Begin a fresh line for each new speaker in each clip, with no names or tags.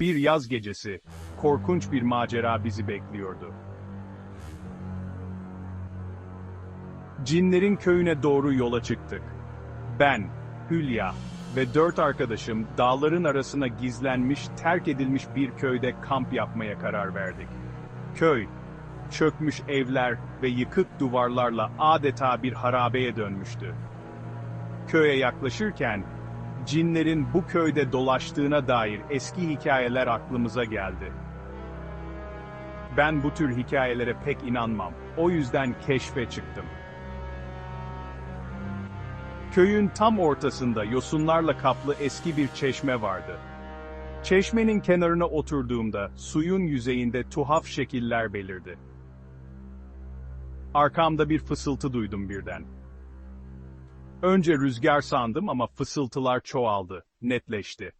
Bir yaz gecesi, korkunç bir macera bizi bekliyordu. Cinlerin köyüne doğru yola çıktık. Ben, Hülya ve dört arkadaşım dağların arasına gizlenmiş, terk edilmiş bir köyde kamp yapmaya karar verdik. Köy, çökmüş evler ve yıkık duvarlarla adeta bir harabeye dönmüştü. Köye yaklaşırken, cinlerin bu köyde dolaştığına dair eski hikayeler aklımıza geldi. Ben bu tür hikayelere pek inanmam. O yüzden keşfe çıktım. Köyün tam ortasında yosunlarla kaplı eski bir çeşme vardı. Çeşmenin kenarına oturduğumda suyun yüzeyinde tuhaf şekiller belirdi. Arkamda bir fısıltı duydum birden. Önce rüzgar sandım ama fısıltılar çoğaldı, netleşti.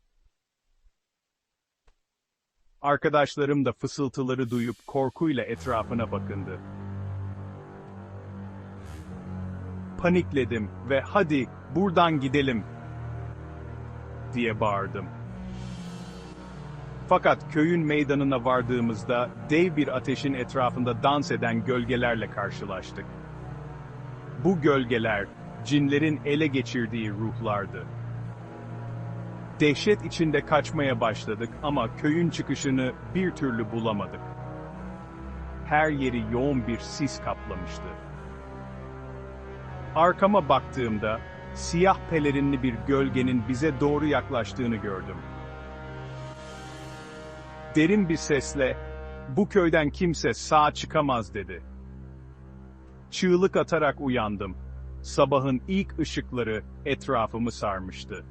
Arkadaşlarım da fısıltıları duyup korkuyla etrafına bakındı. Panikledim ve hadi buradan gidelim diye bağırdım. Fakat köyün meydanına vardığımızda dev bir ateşin etrafında dans eden gölgelerle karşılaştık. Bu gölgeler cinlerin ele geçirdiği ruhlardı. Dehşet içinde kaçmaya başladık ama köyün çıkışını bir türlü bulamadık. Her yeri yoğun bir sis kaplamıştı. Arkama baktığımda siyah pelerinli bir gölgenin bize doğru yaklaştığını gördüm. Derin bir sesle, bu köyden kimse sağ çıkamaz dedi. Çığlık atarak uyandım. Sabahın ilk ışıkları etrafımı sarmıştı.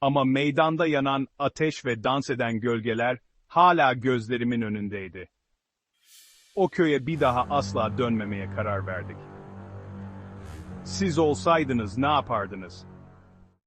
Ama meydanda yanan ateş ve dans eden gölgeler hala gözlerimin önündeydi. O köye bir daha asla dönmemeye karar verdik. Siz olsaydınız ne yapardınız?